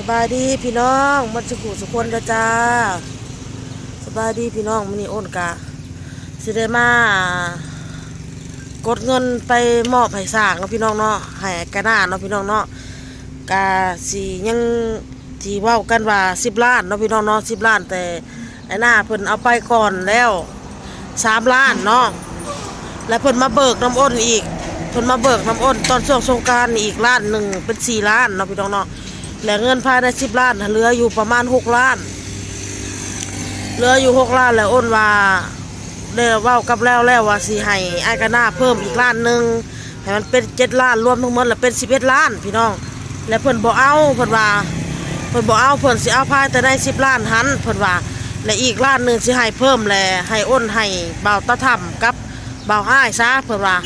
สบายดีพี่น้องมันสุขสุคนเด้อจ้าสบายดีพี่น้องมันนี่โอนกะสิได้มากดเงินไปมอบให้สร้างเนาะพี่น้องเนาะให้กระหน้าเนาะพี่น้องเนาะกะสิยังที่ว้ากันว่าสิบล้านเนาะพี่น้องเนาะสิบล้านแต่ไอ้หน้าเพิ่นเอาไปก่อนแล้วสามล้านเนาะแล้วเพิ่นมาเบิกน้ำอ้นอีกเพิ่นมาเบิกน้ำอ้นตอนช่วงสงการอีกล้านหนึ่งเป็นสี่ล้านเนาะพี่น้องเนาะ และเงินภายในสิบล้านเหลืออยู่ประมาณหกล้าน เหลืออยู่หกล้านแล้วอ้นว่าได้เว้ากับแล้วแล้วว่าสิให้ไอ้ายกะหน้าเพิ่มอีกล้านหนึ่งให้มันเป็นเจ็ดล้านรวมทั้งหมดแล้วเป็นสิบเอ็ดล้านพี่น้อง และเพิ่นบ่เอาเพิ่นว่าเพิ่นบ่เอาเพิ่นสิเอาภายแต่ได้สิบล้านหันเพิ่นว่าและอีกล้านหนึ่งสิให้เพิ่มแลให้อ้นให้เบาตะทำกับเบาอ้ายซะเพิ่นว่า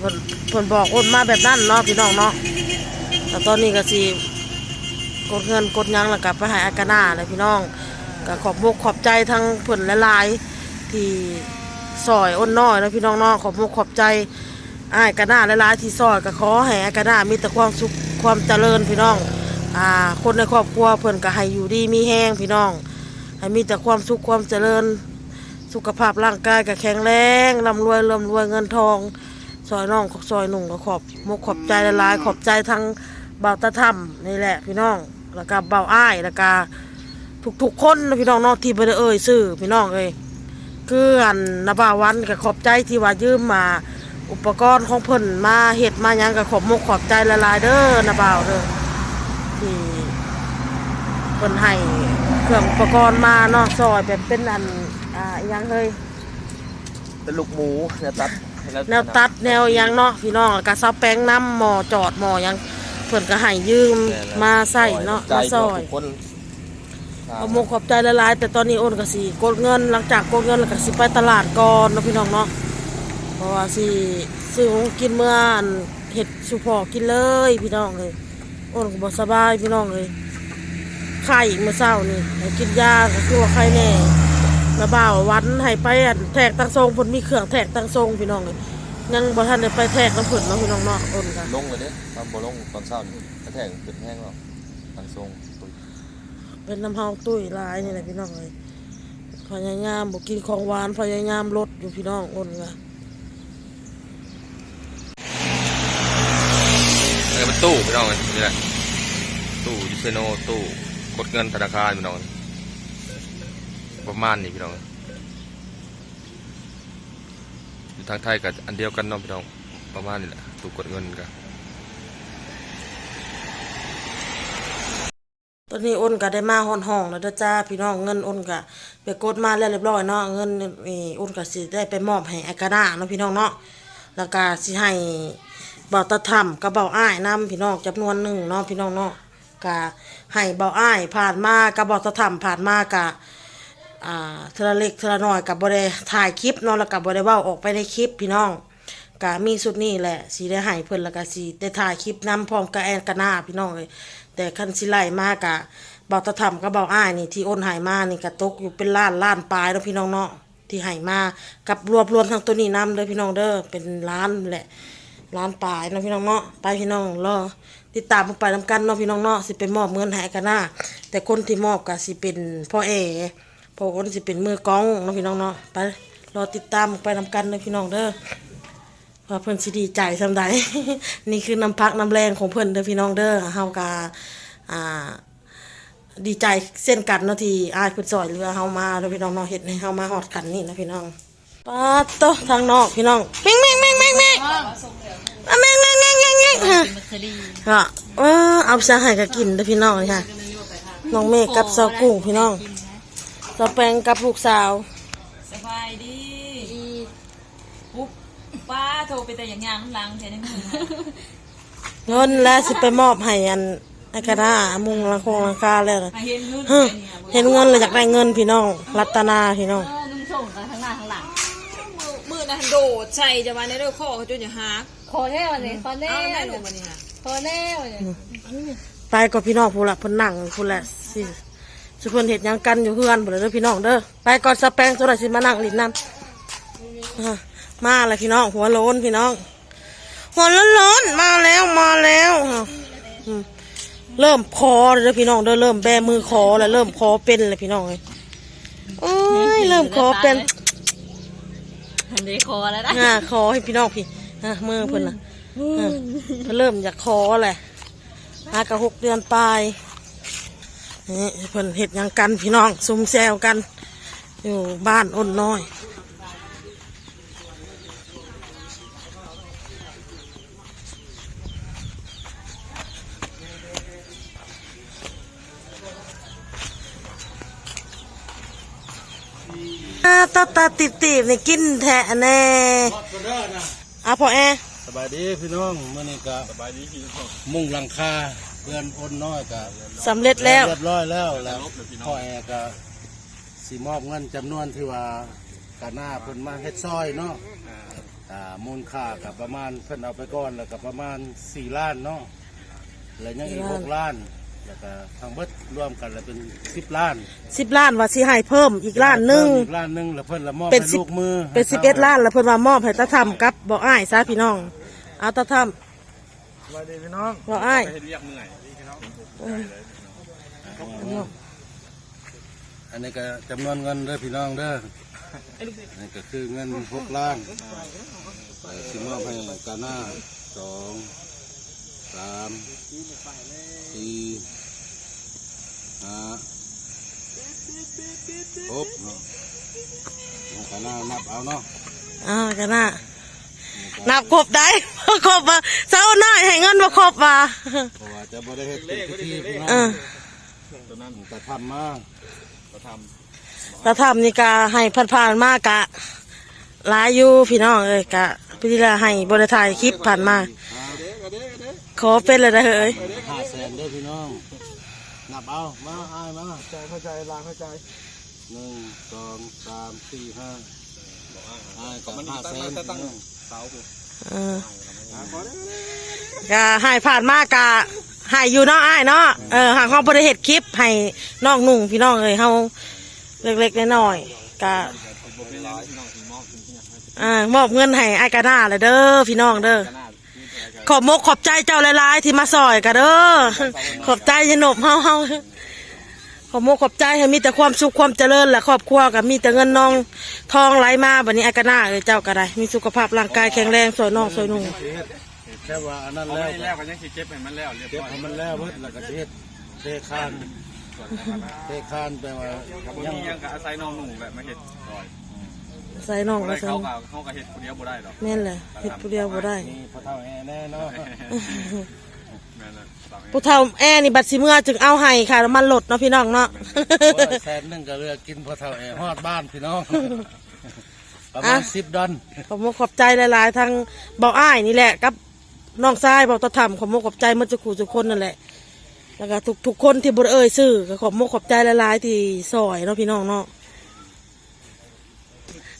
เพิ่นเพิ่นบอกอ้นมาแบบนั้นเนาะพี่น้องเนาะแต่ตอนนี้ก็สิ กดเงินกดยังแล้วก็ไปหายอากาน่าเลยพี่น้องก็ขอบอกขอบใจทั้งเพิ่นหลายที่ซอยอ้นน้อยแล้วพี่น้องเนาะขอบอกขอบใจอ้ากาน่าหลายที่ซอยก็ขอให้อากาน่ามีแต่ความสุขความเจริญพี่น้องอ่าคนในครอบครัวเพิ่อนก็ให้อยู่ดีมีแห้งพี่น้อง ให้มีแต่ความสุขความเจริญ สุขภาพร่างกายก็แข็งแรงร่ำรวยร่ำรวยเงินทองซอยน้องซอยหนุ่งก็ขอบมกขอบใจหลายขอบใจทั้งเบาตาถ้ำนี่แหละพี่น้อง แล้วก็เบาอ้ายแล้วก็ทุกๆคนนะพี่น้องเนาะที่บ่ได้เอ่ยชื่อพี่น้องเอ้ยคืออันนาบาวันก็ขอบใจที่ว่ายืมมาอุปกรณ์ของเพิ่นมาเฮ็ดมาหยังก็ขอบมกขอบใจละลายๆเด้อนาบ่าวเด้อที่เพิ่นให้เครื่องอุปกรณ์มาเนาะซอยแบบเป็นอันอ่าอิหยังเฮ้ยเป็นลูกหมูแนวตัดแนวตัดแนวหยังเนาะพี่น้องแล้วก็เสาแป้งน้ำหมอจอดหมอหยัง เพิ่นก็ให้ยืมมาใส่เนาะมาซอยทุกคนขอบมขอบใจละลายๆแต่ตอนนี้โอนก็สิกดเงิน หลังจากกดเงินแล้วก็สิไปตลาดก่อนเนาะพี่น้องเนาะเพราะว่าสิซื้อของกินเมื่ออันเห็ดสุพอกินเลยพี่น้องเลยโอนก็บ่สบายพี่น้องเลยไข่เมื่อเช้านี่ให้กินยาก็คือว่าไข้แน่ระบ่าววันให้ไปอันแทกตั้งทรงเพิ่นมีเครื่องแทกตั้งทรงพี่น้องเลย ยังบ่ทันได้ไปแทกน้ำเพิ่นเนาะพี่น้องเนาะโอนกันลงเลยเด้ตอนบ่ลงตอนเช้านี่กระแทกเป็นแห้งแล้วทางทรงตุ้ยเป็นน้ำเฮาตุ้ยหลายนี่แหละพี่น้องเลยพยายามบอกกินของหวานพยายามลดอยู่พี่น้องอ้นกะแล้วก็เป็นตู้พี่น้องนี่แหละตู้ยูเซโนตู้กดเงินธนาคารพี่น้องประมาณนี้พี่น้องอยู่ ทางไทยกับอันเดียวกันเนาะพี่น้องประมาณนี้แหละตู้กดเงินกันตอนนี้อ้นก็ได้มาห้องห้องแล้วเด้อจ้าพี่น้องเงินอ้นก็ไปกดมาแล้วเรียบร้อยเนาะเงินนี่อ้นก็สิได้ไปมอบให้อากาดาเนาะพี่น้องเนาะแล้วก็สิให้เบาตะทำกับเบาอ้ายนํพี่น้องจำนวนหนึ่งเนาะพี่น้องเนาะก็ให้เบาอ้ายผ่านมากับเบาตะทำผ่านมากะ อ่าเทอละเล็กเทอละน้อยกับบได้ถ่ายคลิปเนาะแล้วกับบได้เว้าออกไปในคลิปพี่น้องก็มีสุดนี้แหละสีได้หายเพิ่นแล้วก็สีได้ถ่ายคลิปนำพร้อมกับแอนกานาพี่น้องเลยแต่คันสิไล่มากกะเบาตะทำกับเบาอ้ายนี่ที่อ้นหายมานี่ก็ตกอยู่เป็นล้านล้านปลายแล้วพี่น้องเนาะที่หายมากับรวบรวมทั้งตัวนี้นำเด้อพี่น้องเด้อเป็นล้านแหละล้านปลายเนาะพี่น้องเนาะไปพี่น้องรอติดตามไปนำกันเนาะพี่น้องเนาะสิไปมอบเงินให้กานาแต่คนที่มอบก็สิเป็นพ่อเอ พอคนสิเป็นมือกองน้องพี่น้องเนาะไปรอติดตามไปนำกันเลยพี่น้องเด้อว่าเพิ่อนสิดีใจสำใดนี่คือน้ำพักน้ำแรงของเพิ่อนเด้อพี่น้องเด้อเฮากาอ่าดีใจเส้นกันเนาะที่อายเพิ่นซอยเรือเฮามาเด้อพี่น้องเนาะเฮ็ดให้เฮามาฮอดกันนี่นะพี่น้องปาโตทางนอกพี่น้องแม่งแม่งแม่งแม่งแม่งอะแม่งแม่งแม่งแม่งแม่งฮะก็เออเอาซะให้ก็กินเด้อพี่น้องค่ะน้องเมฆกับซอกุ้งพี่น้อง สแปงกับลูกสาว สบายดีปุ๊บป้าโทรไปแต่อย่างงางหลังแทนในมือเงินแล้วสิไปมอบให้อันไอ้กระดามุงลังคงลังคาแล้วนะมาเห็นเงินเฮ้อเห็นเงินเลยอยากได้เงินพี่น้อง รัตนาพี่น้องเออนุ่งส่งกันข้างหน้าข้างหลังมือมือนะโดดใส่จะมาในเรื่องข้อเขาจนอย่าหักขอแน่วันนี้ขอแน่เอาแล้ววันแม่นี้ลูกวันนี้ฮะขอแน่วันนี้ไปกับพี่น้องพูนละพูนนั่งพูนละสิ สุเพิ่นเห็ดหยังกันอยู่เพื่อนพูนละเด้อพี่น้องเด้อไปก่อนสแปงตัวไหนสิมานั่งลิ้นน้ำอะมาเลยพี่น้อง หัวโล้นพี่น้อง หัวโล้นๆมาแล้วมาแล้วอะอืมเริ่มคอเลยเด้อพี่น้องเด้อเริ่มแบมือคอแล้วเริ่มคอเป็นเลยพี่น้องเลยโอ้ยเริ่มคอเป็น อันนี้คอแล้วนะอ่าคอให้พี่น้องพี่อะมือเพิ่นน่ะอะเพิ่นเริ่มจากคอแหละหากะหกเดือนปลาย นี่เพิ่นเห็ดยังกันพี่น้องซุ่มแซวกัน อยู่บ้านอ้นน้อยอ่าตาตาติบติบนี่กินแทะแน่อะพอแอสบายดีพี่น้องเมื่อนี้ก็สบายดีพี่น้องมุ่งหลังคา เพื่อนอ้นน้อยก็สำเร็จแล้วเรียบร้อยแล้วแล้วพ่อแอร์ก็สีมอบเงินจำนวนที่ว่ากาหน้าเพิ่นมาเฮ็ดซอยเนาะอ่ามูลค่ากับประมาณเพิ่นเอาไปก่อนแล้วก็ประมาณสี่ล้านเนาะแล้วยังอีกหกล้านแล้วก็ทั้งเบิดรวมกันแล้วเป็นสิบล้านสิบล้านว่าสิให้เพิ่มอีกล้านหนึ่งเพิ่มอีกล้านหนึงแล้วเพิ่นละมอบเป็นให้สิบลูกมือเป็นสิบเอ็ดล้านแล้วเพิ่นว่ามอบให้ตาทำกับบอกอ้ายซะพี่น้องเอาตาท สบายดีพี่น้องำบอกอ้ายอันนี้ก็จำนวนเงินเด้อพี่น้องเด้ออันนี้ก็คือเงินหกล้านเอ่อสิมอบให้กาหน้าสองสามสี่ห้าหกเนาะกาหน้านับเอาเนาะอ่ากันน่ะ นับครบได้ครบว่าเจ้าหน้ายให้เงินมาครบว่าเพราะว่าจะบริเฮ็ดเป็นพิธีพี่น้องเออตอนนั้นจะทำมาตาทำนี่กะให้ผ่านๆมากกะหลายอยู่พี่น้องเอ้ยกะพี่ละให้บริถ่ายคลิปผ่านมาขอเป็นเลยนะเฮ้ยห้าแสนเด้อพี่น้องนับเอามาอายมาใจเข้าใจลางเข้าใจหนึ่งสองสามสี่ห้าอายกับห้าแสนพี่น้อง เออก็ให้ผ่านมากกะให้อยู่เนาะอ้ายเนาะเออหากเขาบริเหตุคลิปให้น้องนุ่งพี่น้องเลยเขาเล็กๆน้อยๆกะอ่ามอบเงินให้ไอ้ายกะหน้าเลยเด้อพี่น้องเด้อขอบมกขอบใจเจ้าหลายๆที่มาซอยกะเด้อขอบใจยนบเฮาเฮา อบมกขอบใจให้มีแต่ความสุขความเจริญและครอบครัวกับมีแต่เงินน้องทองไหลมาบัดนี้ไอ้ากะน้าเอ้ยเจ้าก็ได้ มีสุขภาพร่างกายแข็งแรงสวยน้องสวยนุ่งแค่ว่าอันนั้นเอาแล้วแล้วก็ยังสิเก็บให้มันแล้วเรียบเก็บร้อยให้มันแล้วเพิ่นแล้วก็เฮ็ดเทคานเทคานแปลว่าบ่ยังมีหยังก็อาศัยน้องหนุ่มแบบมาเฮ็ดซอยใส่น้องบ่ก็ได้ใส่เขาก็เขาก็เฮ็ดคนเดียวบ่ได้หรอก แม่นเลยเฮ็ดผู้เดียวบ่ได้ มีพอเท่าแอแน่เนาะ แม่นน่ะต้องให้ผู้เฒ่าแอนี่บัดสิเมื่อจึงเอาให้ค่ะแล้วมันลดเนาะพี่น้องเนาะแสนหนึงก็เลือกกินพอเท่าแอฮอดบ้านพี่น้อง ประมาณสิบดอนขอบคุณขอบใจหลายๆทางเบาอ้ายนี่แหละกับน้องชายเบาตะทำขอบคุณขอบใจหมันจะขู่ทุกคนนั่นแหละแล้วก็ทุกทุกคนที่บริเอ่ยซื่อก็ขอบคุณขอบใจหลายๆที่ซอยเนาะพี่น้องเนาะ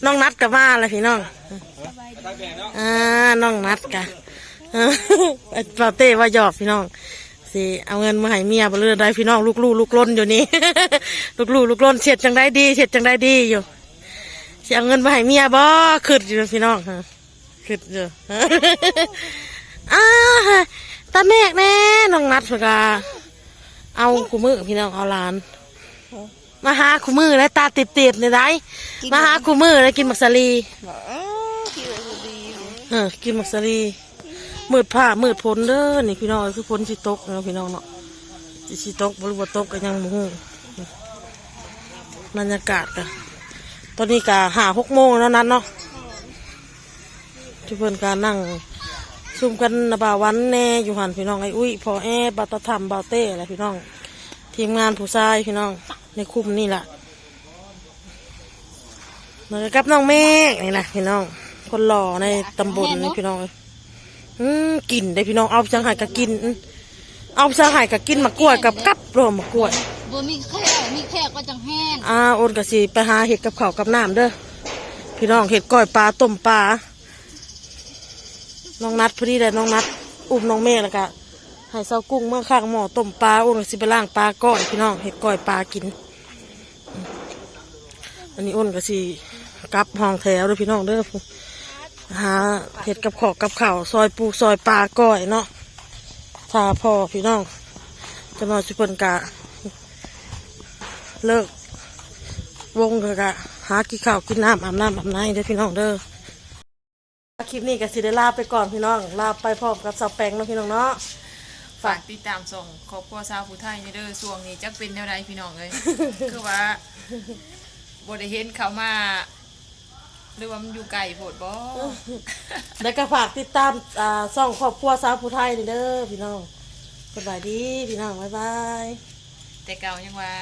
น้องนัดกับมาเลยพี่น้องอ่าน้องนัดกะเปาเต้ว่าหยอกพี่น้องสิเอาเงินมาให้เมียบ่เลือได้พี่น้องลูกลูกลูกล้นอยู่นี่ลูกลูกลูกล้นเสียดจังได้ดีเสียดจังได้ดีอยู่สิเอาเงินมาให้เมียบ่ขึ้นอยู่พี่น้องฮะขึ้นอยู่อ้าตาแมกแน่น้องนัดพกาเอาคู่มือพี่น้องเอาหลาน มาหาคู่มือแล้วตาติบติบๆในได้มาหาคู่มือแล้วกินมักสลีเออกินมักสลี มืดผ้ามืดพ้นเด้อนี่พี่น้องคือพ้นสิตกเนาะพี่น้องเนาะสิสิตกบริบตกก็ยังบ่ฮู้บรรยากาศกันตอนนี้ก็หาหกโมงแล้วนั้นเนาะที่เพิ่นการนั่งซุ่มกันนะบ่าวันแน่อยู่หันพี่น้องไอ้อุ้ยพอแอบาตะธรรมบาเต้อะไรพี่น้อง ทีมงานผู้ชายพี่น้อง ในคุมนี่แหละมากับน้องเมฆนี่แหละพี่น้อง คนหล่อในตำบลนี่พี่น้อง อืมกินได้พี่น้องเอาจังหายกับกินอื้อเอาจังหายกับกินมากล้วยกับกับรวมมากล้วยบ่มีแค่มีแค่ก็จังแห้งอ่าโอนกสิไปหาเห็ดกับข้าวกับน้ำเด้อพี่น้องเห็ดก้อยปลาต้มปลาน้องนัดพอดีเลยน้องนัดอุ้มน้องเมฆแล้วก็ให้เซากุ้งเมื่อข้างหม้อต้มปลาโอนกสิไปล่างปลาก้อยพี่น้องเห็ดก้อยปลากินอืมอันนี้โอนกสิกลับห้องแถวเด้อพี่น้องเด้อ หาเห็ดกับขอกกับข้าวซอยปูซอยปลาก้อยเนาะถ้าพ่อพี่น้องจะนอนสิเพิ่นกะเลิกวงกะหากินข้าวกินน้ำอาบน้ำอาบน้ำเด้อพี่น้องเด้อคลิปนี้ก็สิได้ลาไปก่อนพี่น้องลาไปพร้อมกับสาวแปงเนาะพี่น้องเนาะฝากติดตามส่งครอบครัวชาวผู้ไทยในเด้อช่วงนี้จักเป็นแนวใดพี่น้องเอ้ยคือว่าบ่ได้เห็นเขามา หรือว่ามันอยู่ไกลโพดบ่แล้วก็ฝากติดตามอ่าช่องครอบครัวสาวผู้ไทยนี่เด้อพี่น้องสบายดีพี่น้องบ๊ายบาย แต่เก่ายังว่า